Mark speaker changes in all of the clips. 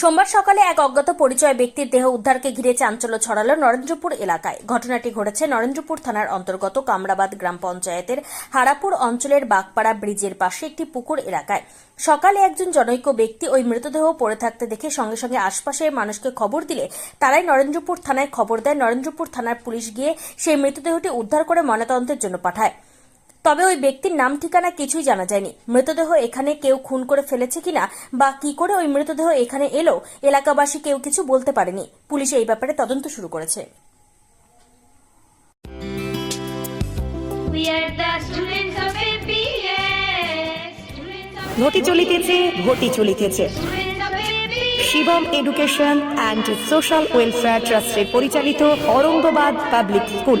Speaker 1: সোমবার সকালে এক অজ্ঞাত পরিচয় ব্যক্তির দেহ উদ্ধারকে ঘিরে চাঞ্চল্য ছড়ালো নরেন্দ্রপুর এলাকায়। ঘটনাটি ঘটেছে নরেন্দ্রপুর থানার অন্তর্গত কামরাবাদ গ্রাম পঞ্চায়েতের হারাপুর অঞ্চলের বাগপাড়া ব্রিজের পাশে একটি পুকুর এলাকায়। সকালে একজন জনৈক ব্যক্তি ওই মৃতদেহ পড়ে থাকতে দেখে সঙ্গে সঙ্গে আশপাশের মানুষকে খবর দিলে তারাই নরেন্দ্রপুর থানায় খবর দেয়। নরেন্দ্রপুর থানার পুলিশ গিয়ে সেই মৃতদেহটি উদ্ধার করে ময়নাতদন্তের জন্য পাঠায়। তবে ওই ব্যক্তির নাম ঠিকানা কিছুই জানা যায়নি। মৃতদেহ এখানে কেউ খুন করে ফেলেছে কিনা বা কি করে ওই মৃতদেহ এখানে এলো এলাকাবাসী কেউ কিছু বলতে পারেনি। পুলিশ এই ব্যাপারে তদন্ত শুরু করেছে।
Speaker 2: ঘটি চলিতেছে ঘটি চলিতেছে. Shivam education and social welfare ট্রাস্টের পরিচালিত অরঙ্গবাদ পাবলিক স্কুল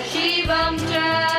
Speaker 3: Спасибо вам час.